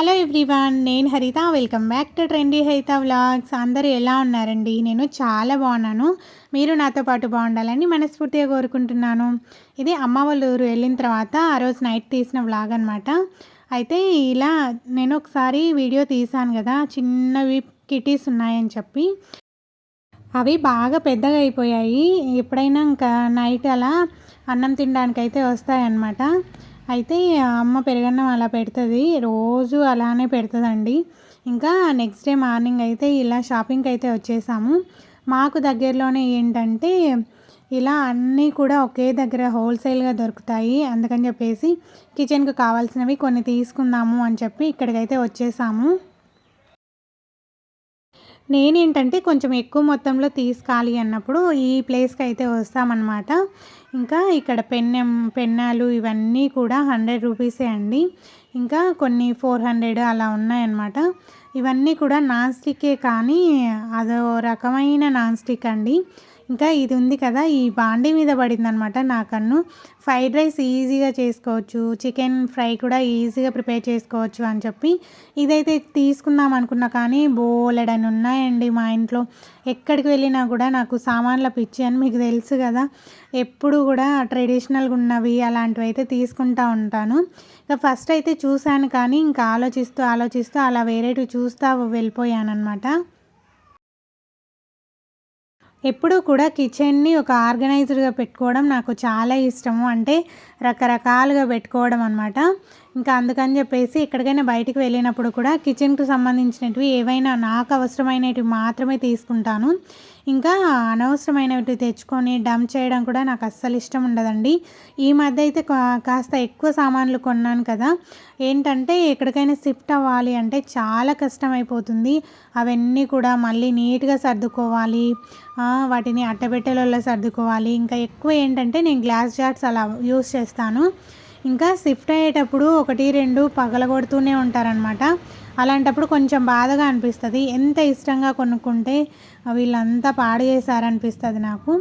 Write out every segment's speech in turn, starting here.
Hello everyone నేను Haritha. Welcome back to trendy Haritha vlogs. అందరూ ఎలా ఉన్నారండి? నేను చాలా బాగున్నాను. మీరు నాతో పాటు బాగుండాలని మనస్ఫూర్తిగా కోరుకుంటున్నాను. ఇది అమ్మ వాళ్ళ ఊరు వెళ్ళిన తర్వాత ఆ రోజు నైట్ తీసిన వ్లాగ్ అనమాట అయితే ఇలా నేను ఒకసారి వీడియో తీశాను కదా చిన్నవి కిటీస్ ఉన్నాయని చెప్పి. అవి బాగా పెద్దగా అయిపోయాయి. ఎప్పుడైనా ఇంకా నైట్ అలా అన్నం తినడానికి అయితే వస్తాయన్నమాట. అయితే అమ్మ పెరుగన్నం అలా పెడుతుంది. రోజు అలానే పెడుతుందండి. ఇంకా నెక్స్ట్ డే మార్నింగ్ అయితే ఇలా షాపింగ్కి అయితే వచ్చేసాము. మాకు దగ్గరలోనే ఏంటంటే ఇలా అన్నీ కూడా ఒకే దగ్గర హోల్సేల్గా దొరుకుతాయి. అందుకని చెప్పేసి కిచెన్కి కావాల్సినవి కొన్ని తీసుకుందాము అని చెప్పి ఇక్కడికైతే వచ్చేసాము. నేనేంటంటే కొంచెం ఎక్కువ మొత్తంలో తీసుకోవాలి అన్నప్పుడు ఈ ప్లేస్కి అయితే వస్తామన్నమాట. ఇంకా ఇక్కడ పెన్నెం పెన్నాలు ఇవన్నీ కూడా హండ్రెడ్ రూపీసే అండి. ఇంకా కొన్ని ఫోర్ హండ్రెడ్ అలా ఉన్నాయన్నమాట. ఇవన్నీ కూడా నాన్ స్టిక్కే కానీ అదో రకమైన నాన్ స్టిక్ అండి. ఇంకా ఇది ఉంది కదా ఈ బాండీ మీద పడిందనమాట నా కన్ను. ఫ్రైడ్ రైస్ ఈజీగా చేసుకోవచ్చు చికెన్ ఫ్రై కూడా ఈజీగా ప్రిపేర్ చేసుకోవచ్చు అని చెప్పి ఇదైతే తీసుకుందాం అనుకున్నా కానీ బోలెడని ఉన్నాయండి మా ఇంట్లో. ఎక్కడికి వెళ్ళినా కూడా నాకు సామాన్ల పిచ్చి అని మీకు తెలుసు కదా ఎప్పుడు కూడా ట్రెడిషనల్గా ఉన్నవి అలాంటివి అయితే తీసుకుంటూ ఉంటాను. ఇంకా ఫస్ట్ అయితే చూశాను కానీ ఇంకా ఆలోచిస్తూ ఆలోచిస్తూ అలా వేరేటివి చూస్తూ వెళ్ళిపోయాను అనమాట ఎప్పుడూ కూడా కిచెన్ని ఒక ఆర్గనైజ్డ్గా పెట్టుకోవడం నాకు చాలా ఇష్టము. అంటే రకరకాలుగా పెట్టుకోవడం అనమాట ఇంకా అందుకని చెప్పేసి ఎక్కడికైనా బయటికి వెళ్ళినప్పుడు కూడా కిచెన్కి సంబంధించినవి ఏవైనా నాకు అవసరమైనవి మాత్రమే తీసుకుంటాను. ఇంకా అనవసరమైనవి తెచ్చుకొని డంప్ చేయడం కూడా నాకు అస్సలు ఇష్టం ఉండదండి. ఈ మధ్య అయితే కాస్త ఎక్కువ సామాన్లు కొన్నాను కదా. ఏంటంటే ఎక్కడికైనా షిఫ్ట్ అవ్వాలి అంటే చాలా కష్టం అయిపోతుంది అవన్నీ కూడా మళ్ళీ నీట్గా సర్దుకోవాలి. వాటిని అట్టబెట్టెలలో సర్దుకోవాలి. ఇంకా ఎక్కువ ఏంటంటే నేను గ్లాస్ జార్స్ అలా యూస్ చేస్తాను. ఇంకా షిఫ్ట్ అయ్యేటప్పుడు ఒకటి రెండు పగలగొడుతూనే ఉంటారనమాట అలాంటప్పుడు కొంచెం బాధగా అనిపిస్తుంది. ఎంత ఇష్టంగా కొనుక్కుంటే వీళ్ళంతా పాడు చేశారనిపిస్తుంది నాకు.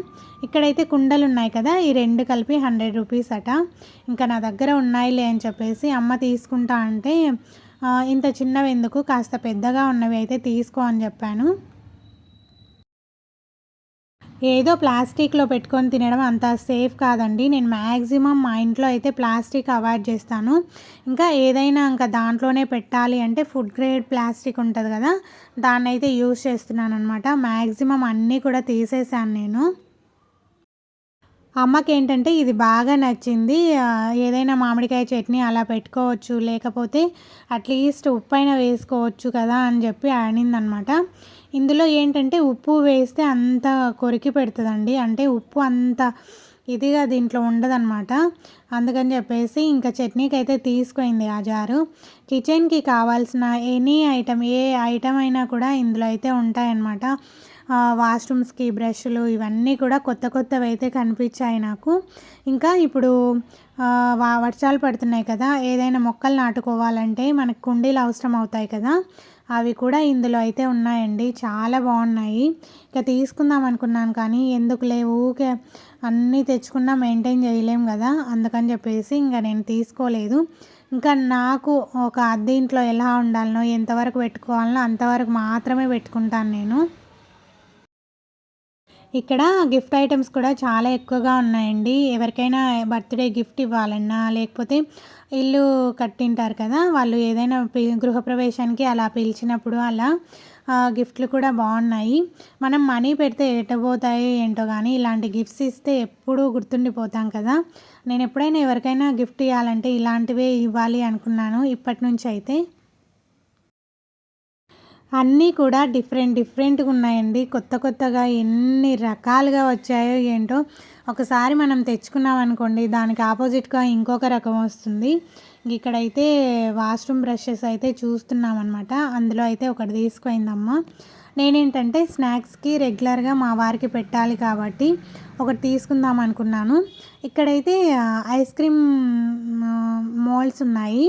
ఇక్కడైతే కుండలు ఉన్నాయి కదా ఈ రెండు కలిపి హండ్రెడ్ రూపీస్ అట. ఇంకా నా దగ్గర ఉన్నాయిలే అని చెప్పేసి అమ్మ తీసుకుంటా అంటే ఇంత చిన్నవి ఎందుకు కాస్త పెద్దగా ఉన్నవి అయితే తీసుకో అని చెప్పాను. ఏదో ప్లాస్టిక్లో పెట్టుకొని తినడం అంత సేఫ్ కాదండి. నేను మ్యాక్సిమం మా ఇంట్లో అయితే ప్లాస్టిక్ అవాయిడ్ చేస్తాను. ఇంకా ఏదైనా ఇంకా దాంట్లోనే పెట్టాలి అంటే ఫుడ్ గ్రేడ్ ప్లాస్టిక్ ఉంటుంది కదా దాన్ని అయితే యూజ్ చేస్తున్నాను అనమాట మ్యాక్సిమం అన్నీ కూడా తీసేసాను నేను. అమ్మకి ఏంటంటే ఇది బాగా నచ్చింది. ఏదైనా మామిడికాయ చట్నీ అలా పెట్టుకోవచ్చు లేకపోతే అట్లీస్ట్ ఉప్పు అయినా వేసుకోవచ్చు కదా అని చెప్పి అనిందనమాట ఇందులో ఏంటంటే ఉప్పు వేస్తే అంత కొరికి పెడుతుందండి. అంటే ఉప్పు అంత ఇదిగా దీంట్లో ఉండదన్నమాట. అందుకని చెప్పేసి ఇంకా చట్నీకి అయితే తీసుకుంది ఆ జారు. కిచెన్కి కావాల్సిన ఎనీ ఐటమ్ ఏ ఐటమ్ అయినా కూడా ఇందులో అయితే ఉంటాయన్నమాట. వాష్రూమ్స్కి బ్రష్లు ఇవన్నీ కూడా కొత్త కొత్తవి అయితే కనిపించాయి నాకు. ఇంకా ఇప్పుడు వర్షాలు పడుతున్నాయి కదా ఏదైనా మొక్కలు నాటుకోవాలంటే మనకు కుండీలు అవసరం అవుతాయి కదా అవి కూడా ఇందులో అయితే ఉన్నాయండి. చాలా బాగున్నాయి. ఇక తీసుకుందాం అనుకున్నాను కానీ ఎందుకు లేవు? ఊకే అన్నీ తెచ్చుకున్నా మెయింటైన్ చేయలేం కదా. అందుకని చెప్పేసి ఇంకా నేను తీసుకోలేదు. ఇంకా నాకు ఒక అద్దె ఇంట్లో ఎలా ఉండాలనో ఎంతవరకు పెట్టుకోవాలనో అంతవరకు మాత్రమే పెట్టుకుంటాను నేను. ఇక్కడ గిఫ్ట్ ఐటమ్స్ కూడా చాలా ఎక్కువగా ఉన్నాయండి. ఎవరికైనా బర్త్డే గిఫ్ట్ ఇవ్వాలన్నా లేకపోతే ఇల్లు కట్టింటారు కదా వాళ్ళు ఏదైనా గృహప్రవేశానికి అలా పిలిచినప్పుడు అలా గిఫ్ట్లు కూడా బాగున్నాయి. మనం మనీ పెడితే ఎటబోతాయి ఏంటో కానీ ఇలాంటి గిఫ్ట్స్ ఇస్తే ఎప్పుడూ గుర్తుండిపోతాం కదా. నేను ఎప్పుడైనా ఎవరికైనా గిఫ్ట్ ఇవ్వాలంటే ఇలాంటివే ఇవ్వాలి అనుకున్నాను ఇప్పటి నుంచి అయితే అన్నీ కూడా డిఫరెంట్ డిఫరెంట్గా ఉన్నాయండి. కొత్త కొత్తగా ఎన్ని రకాలుగా వచ్చాయో ఏంటో ఒకసారి మనం తెచ్చుకున్నాం అనుకోండి దానికి ఆపోజిట్గా ఇంకొక రకం వస్తుంది. ఇక్కడైతే వాష్రూమ్ బ్రషెస్ అయితే చూస్తున్నాం అనమాట అందులో అయితే ఒకటి తీసుకుపోయిందమ్మ. నేనేంటంటే స్నాక్స్కి రెగ్యులర్గా మా వారికి పెట్టాలి కాబట్టి ఒకటి తీసుకుందాం అనుకున్నాను ఇక్కడైతే ఐస్ క్రీమ్ మోల్డ్స్ ఉన్నాయి.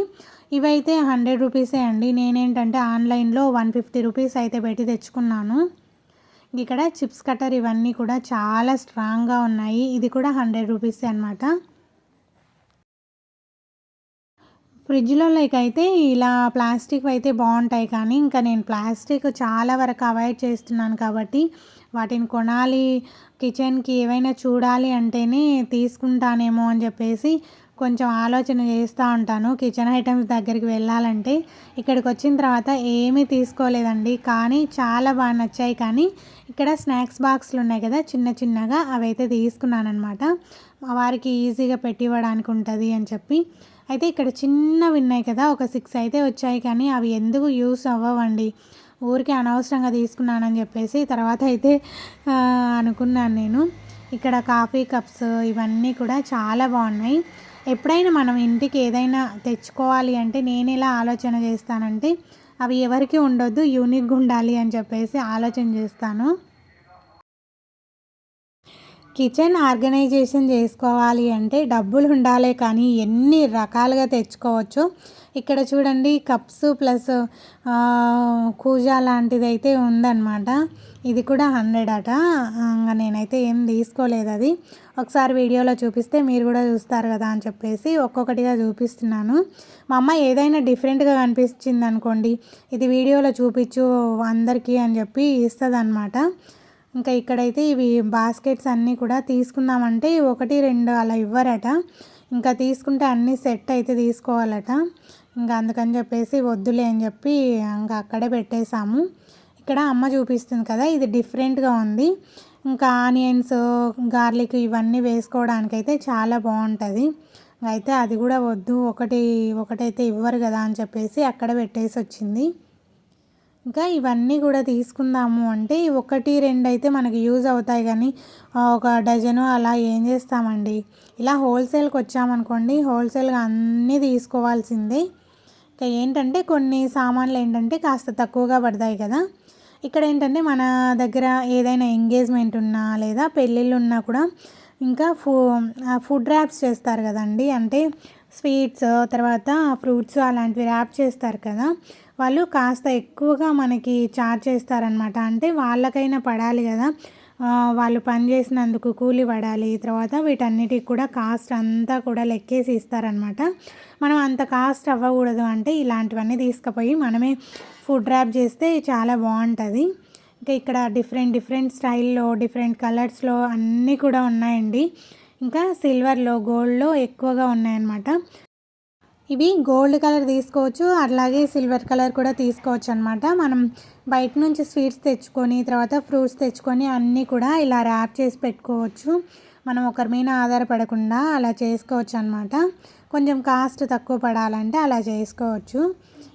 ఇవైతే హండ్రెడ్ రూపీసే అండి. నేనేంటంటే ఆన్లైన్లో వన్ ఫిఫ్టీ రూపీస్ అయితే పెట్టి తెచ్చుకున్నాను. ఇక్కడ చిప్స్ కట్టర్ ఇవన్నీ కూడా చాలా స్ట్రాంగ్గా ఉన్నాయి. ఇది కూడా హండ్రెడ్ రూపీసే అనమాట ఫ్రిడ్జ్లో లైక్ అయితే ఇలా ప్లాస్టిక్ అయితే బాగుంటాయి కానీ ఇంకా నేను ప్లాస్టిక్ చాలా వరకు అవాయిడ్ చేస్తున్నాను కాబట్టి వాటిని కొనాలి కిచెన్కి ఏవైనా చూడాలి అంటేనే తీసుకుంటానేమో అని చెప్పేసి కొంచెం ఆలోచన చేస్తూ ఉంటాను. కిచెన్ ఐటమ్స్ దగ్గరికి వెళ్ళాలంటే ఇక్కడికి వచ్చిన తర్వాత ఏమీ తీసుకోలేదండి. కానీ చాలా బాగా నచ్చాయి. కానీ ఇక్కడ స్నాక్స్ బాక్స్లు ఉన్నాయి కదా చిన్న చిన్నగా అవైతే తీసుకున్నానమాట తీసుకున్నాను అనమాట వారికి ఈజీగా పెట్టివ్వడానికి ఉంటుంది అని చెప్పి. అయితే ఇక్కడ చిన్నవి ఉన్నాయి కదా ఒక సిక్స్ అయితే వచ్చాయి. కానీ అవి ఎందుకు యూస్ అవ్వవండి? ఊరికే అనవసరంగా తీసుకున్నానని చెప్పేసి తర్వాత అయితే అనుకున్నాను నేను. ఇక్కడ కాఫీ కప్స్ ఇవన్నీ కూడా చాలా బాగున్నాయి. ఎప్పుడైనా మనం ఇంటికి ఏదైనా తెచ్చుకోవాలి అంటే నేను ఎలా ఆలోచన చేస్తానంటే అవి ఎవరికి ఉండొద్దు యూనిక్గా ఉండాలి అని చెప్పేసి ఆలోచన చేస్తాను. కిచెన్ ఆర్గనైజేషన్ చేసుకోవాలి అంటే డబ్బులు ఉండాలి కానీ ఎన్ని రకాలుగా తెచ్చుకోవచ్చు. ఇక్కడ చూడండి కప్స్ ప్లస్ కూజా లాంటిది అయితే ఉందన్నమాట. ఇది కూడా హండ్రెడ్ అట. ఇంకా నేనైతే ఏం తీసుకోలేదు అది. ఒకసారి వీడియోలో చూపిస్తే మీరు కూడా చూస్తారు కదా అని చెప్పేసి ఒక్కొక్కటిగా చూపిస్తున్నాను. మా అమ్మ ఏదైనా డిఫరెంట్గా కనిపించింది అనుకోండి ఇది వీడియోలో చూపించు అందరికీ అని చెప్పి ఇస్తుంది అనమాట ఇంకా ఇక్కడైతే ఇవి బాస్కెట్స్ అన్నీ కూడా తీసుకుందామంటే ఒకటి రెండు అలా ఇవ్వరట. ఇంకా తీసుకుంటే అన్నీ సెట్ అయితే తీసుకోవాలట. ఇంకా అందుకని చెప్పేసి వద్దులే అని చెప్పి ఇంకా అక్కడే పెట్టేశాము. ఇక్కడ అమ్మ చూపిస్తుంది కదా ఇది డిఫరెంట్గా ఉంది. ఇంకా ఆనియన్స్ గార్లిక్ ఇవన్నీ వేసుకోవడానికి అయితే చాలా బాగుంటుంది. అయితే అది కూడా వద్దు ఒకటి ఒకటైతే ఇవ్వరు కదా అని చెప్పేసి అక్కడ పెట్టేసి వచ్చింది. ఇంకా ఇవన్నీ కూడా తీసుకుందాము అంటే ఒకటి రెండు అయితే మనకి యూజ్ అవుతాయి కానీ ఒక డజను అలా ఏం చేస్తామండి? ఇలా హోల్సేల్కి వచ్చామనుకోండి హోల్సేల్గా అన్నీ తీసుకోవాల్సిందే. ఇంకా ఏంటంటే కొన్ని సామాన్లు ఏంటంటే కాస్త తక్కువగా పడతాయి కదా. ఇక్కడ ఏంటంటే మన దగ్గర ఏదైనా ఎంగేజ్మెంట్ ఉన్నా లేదా పెళ్ళిళ్ళు ఉన్నా కూడా ఇంకా ఫు ఫుడ్ ర్యాప్స్ చేస్తారు కదండి. అంటే స్వీట్స్ తర్వాత ఫ్రూట్స్ అలాంటివి ర్యాప్ చేస్తారు కదా. వాళ్ళు కాస్త ఎక్కువగా మనకి చార్జ్ చేస్తారనమాట అంటే వాళ్ళకైనా పడాలి కదా. వాళ్ళు పని చేసినందుకు కూలి పడాలి. తర్వాత వీటన్నిటికి కూడా కాస్ట్ అంతా కూడా లెక్కేసి ఇస్తారనమాట మనం అంత కాస్ట్ అవ్వకూడదు అంటే ఇలాంటివన్నీ తీసుకుపోయి మనమే ఫుడ్ ర్యాప్ చేస్తే చాలా బాగుంటుంది. ఇంకా ఇక్కడ డిఫరెంట్ డిఫరెంట్ స్టైల్లో డిఫరెంట్ కలర్స్లో అన్నీ కూడా ఉన్నాయండి. ఇంకా సిల్వర్లో గోల్డ్లో ఎక్కువగా ఉన్నాయన్నమాట. ఇవి గోల్డ్ కలర్ తీసుకోవచ్చు అలాగే సిల్వర్ కలర్ కూడా తీసుకోవచ్చు అనమాట మనం బయట నుంచి స్వీట్స్ తెచ్చుకొని తర్వాత ఫ్రూట్స్ తెచ్చుకొని అన్నీ కూడా ఇలా ర్యాప్ చేసి పెట్టుకోవచ్చు. మనం ఒకరి మీద ఆధారపడకుండా అలా చేసుకోవచ్చు అనమాట కొంచెం కాస్ట్ తక్కువ పడాలంటే అలా చేసుకోవచ్చు.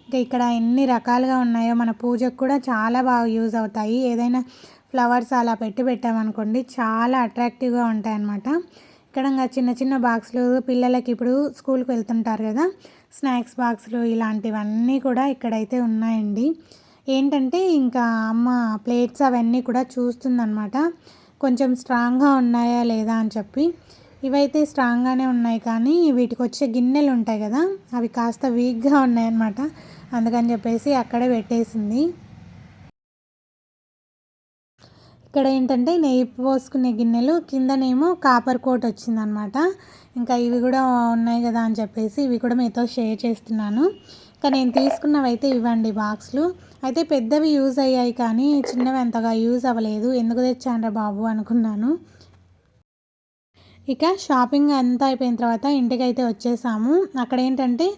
ఇంకా ఇక్కడ ఎన్ని రకాలుగా ఉన్నాయో మన పూజకు కూడా చాలా బాగా యూజ్ అవుతాయి. ఏదైనా ఫ్లవర్స్ అలా పెట్టి పెట్టామనుకోండి చాలా అట్రాక్టివ్గా ఉంటాయి అన్నమాట ఇక్కడ చిన్న చిన్న బాక్సులు పిల్లలకి ఇప్పుడు స్కూల్కి వెళ్తుంటారు కదా స్నాక్స్ బాక్సులు ఇలాంటివన్నీ కూడా ఇక్కడైతే ఉన్నాయండి. ఏంటంటే ఇంకా అమ్మ ప్లేట్స్ అవన్నీ కూడా చూస్తుందన్నమాట. కొంచెం స్ట్రాంగ్గా ఉన్నాయా లేదా అని చెప్పి. ఇవైతే స్ట్రాంగ్గానే ఉన్నాయి కానీ వీటికి వచ్చే గిన్నెలు ఉంటాయి కదా అవి కాస్త వీక్గా ఉన్నాయన్నమాట. అందుకని చెప్పేసి అక్కడే పెట్టేసింది. ఇక్కడ ఏంటంటే నెయ్యి పోసుకునే గిన్నెలు కిందనేమో కాపర్ కోట్ వచ్చిందనమాట. ఇంకా ఇవి కూడా ఉన్నాయి కదా అని చెప్పేసి ఇవి కూడా మీతో షేర్ చేస్తున్నాను. ఇంకా నేను తీసుకున్నవి అయితే ఇవ్వండి బాక్స్లు. అయితే పెద్దవి యూజ్ అయ్యాయి కానీ చిన్నవి అంతగా యూజ్ అవ్వలేదు. ఎందుకు తెచ్చానరా బాబు అనుకున్నాను. ఇక షాపింగ్ అంతా అయిపోయిన తర్వాత ఇంటికైతే వచ్చేసాము. అక్కడ ఏంటంటే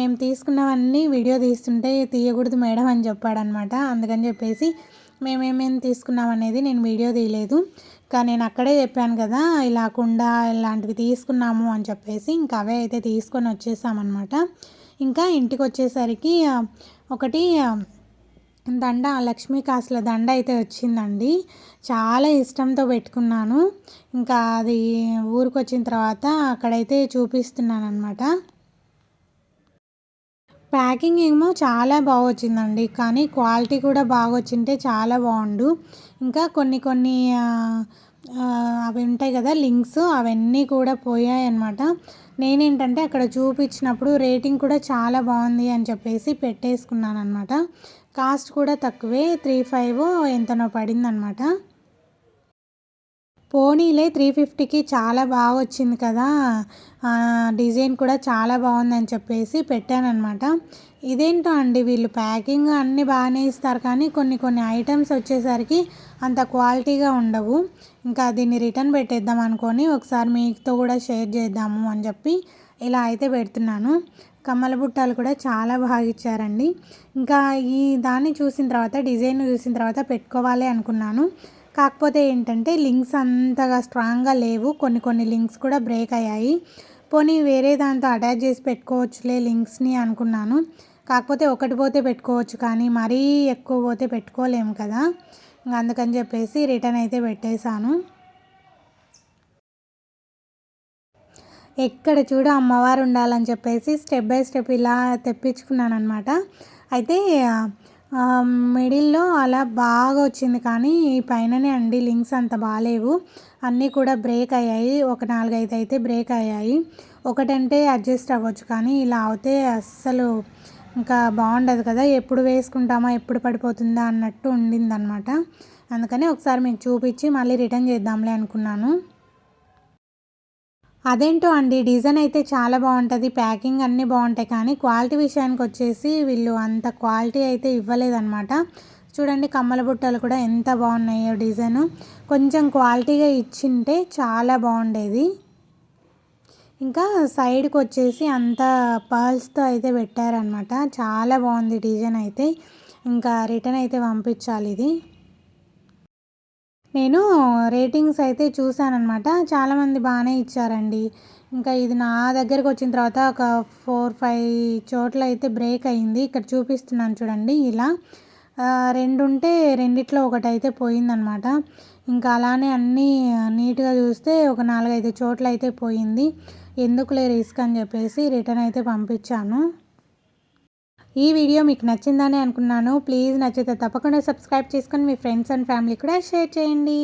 మేము తీసుకున్నవన్నీ వీడియో తీస్తుంటే తీయకూడదు మేడం అని చెప్పాడనమాట. అందుకని చెప్పేసి మేమేమేమి తీసుకున్నాం అనేది నేను వీడియో తీయలేదు. కానీ నేను అక్కడే చెప్పాను కదా ఇలా కుండ ఇలాంటివి తీసుకున్నాము అని చెప్పేసి ఇంకా అవే అయితే తీసుకొని వచ్చేసామన్నమాట. ఇంకా ఇంటికి వచ్చేసరికి ఒకటి దండ లక్ష్మీ కాసుల దండ అయితే వచ్చిందండి. చాలా ఇష్టంతో పెట్టుకున్నాను. ఇంకా అది ఊరికి వచ్చిన తర్వాత అక్కడైతే చూపిస్తున్నాను అనమాట ప్యాకింగ్ ఏమో చాలా బాగా వచ్చిందండి కానీ క్వాలిటీ కూడా బాగొచ్చింటే చాలా బాగుండు. ఇంకా కొన్ని కొన్ని అవి ఉంటాయి కదా లింక్స్ అవన్నీ కూడా పోయాయి అనమాట నేనేంటంటే అక్కడ చూపించినప్పుడు రేటింగ్ కూడా చాలా బాగుంది అని చెప్పేసి పెట్టేసుకున్నాను అనమాట కాస్ట్ కూడా తక్కువే త్రీ ఫైవ్ ఎంతనో పడింది అనమాట పోనీలే త్రీ ఫిఫ్టీకి చాలా బాగా వచ్చింది కదా డిజైన్ కూడా చాలా బాగుందని చెప్పేసి పెట్టానమాట ఇదేంటో అండి వీళ్ళు ప్యాకింగ్ అన్నీ బాగానే ఇస్తారు కానీ కొన్ని కొన్ని ఐటమ్స్ వచ్చేసరికి అంత క్వాలిటీగా ఉండవు. ఇంకా దీన్ని రిటర్న్ పెట్టేద్దాం అనుకొని ఒకసారి మీతో కూడా షేర్ చేద్దాము అని చెప్పి ఇలా అయితే పెడుతున్నాను. కమ్మల బుట్టాలు కూడా చాలా బాగా ఇచ్చారండి. ఇంకా ఈ దాన్ని చూసిన తర్వాత డిజైన్ చూసిన తర్వాత పెట్టుకోవాలి అనుకున్నాను. కాకపోతే ఏంటంటే లింక్స్ అంతగా స్ట్రాంగ్గా లేవు. కొన్ని కొన్ని లింక్స్ కూడా బ్రేక్ అయ్యాయి. పోనీ వేరే దాంతో అటాచ్ చేసి పెట్టుకోవచ్చులే లింక్స్ని అనుకున్నాను. కాకపోతే ఒకటి పోతే పెట్టుకోవచ్చు కానీ మరీ ఎక్కువ పోతే పెట్టుకోలేము కదా. ఇంకా అందుకని చెప్పేసి రిటర్న్ అయితే పెట్టేశాను. ఎక్కడ చూడు అమ్మవారు ఉండాలని చెప్పేసి స్టెప్ బై స్టెప్ ఇలా తెప్పించుకున్నాను అనమాట అయితే మిడిల్లో అలా బాగా వచ్చింది కానీ ఈ పైననే అండి లింక్స్ అంత బాగాలేవు. అన్నీ కూడా బ్రేక్ అయ్యాయి. ఒక నాలుగైదు అయితే బ్రేక్ అయ్యాయి. ఒకటంటే అడ్జస్ట్ అవ్వచ్చు కానీ ఇలా అవుతే అస్సలు ఇంకా బాగుండదు కదా. ఎప్పుడు వేసుకుంటామా ఎప్పుడు పడిపోతుందా అన్నట్టు ఉండిందనమాట అందుకని ఒకసారి మీకు చూపించి మళ్ళీ రిటర్న్ చేద్దాంలే అనుకున్నాను. అదేంటో అండి డిజైన్ అయితే చాలా బాగుంటుంది ప్యాకింగ్ అన్నీ బాగుంటాయి కానీ క్వాలిటీ విషయానికి వచ్చేసి వీళ్ళు అంత క్వాలిటీ అయితే ఇవ్వలేదన్నమాట. చూడండి కమ్మల బుట్టలు కూడా ఎంత బాగున్నాయో డిజైను. కొంచెం క్వాలిటీగా ఇచ్చింటే చాలా బాగుండేది. ఇంకా సైడ్కి వచ్చేసి అంత పర్ల్స్తో అయితే పెట్టారనమాట చాలా బాగుంది డిజైన్ అయితే. ఇంకా రిటర్న్ అయితే పంపించాలి ఇది. నేను రేటింగ్స్ అయితే చూశానమాట చాలామంది బాగానే ఇచ్చారండి. ఇంకా ఇది నా దగ్గరకు వచ్చిన తర్వాత ఒక ఫోర్ ఫైవ్ చోట్ల అయితే బ్రేక్ అయింది. ఇక్కడ చూపిస్తున్నాను చూడండి ఇలా. రెండు ఉంటే రెండిట్లో ఒకటి అయితే పోయిందనమాట ఇంకా అలానే అన్నీ నీట్గా చూస్తే ఒక నాలుగైదు చోట్ల అయితే పోయింది. ఎందుకులే రిస్క్ అని చెప్పేసి రిటర్న్ అయితే పంపించాను. ఈ వీడియో మీకు నచ్చిందని అనుకున్నాను ప్లీజ్ నచ్చితే తప్పకుండా సబ్స్క్రైబ్ చేసుకొని మీ ఫ్రెండ్స్ అండ్ ఫ్యామిలీ కూడా షేర్ చేయండి.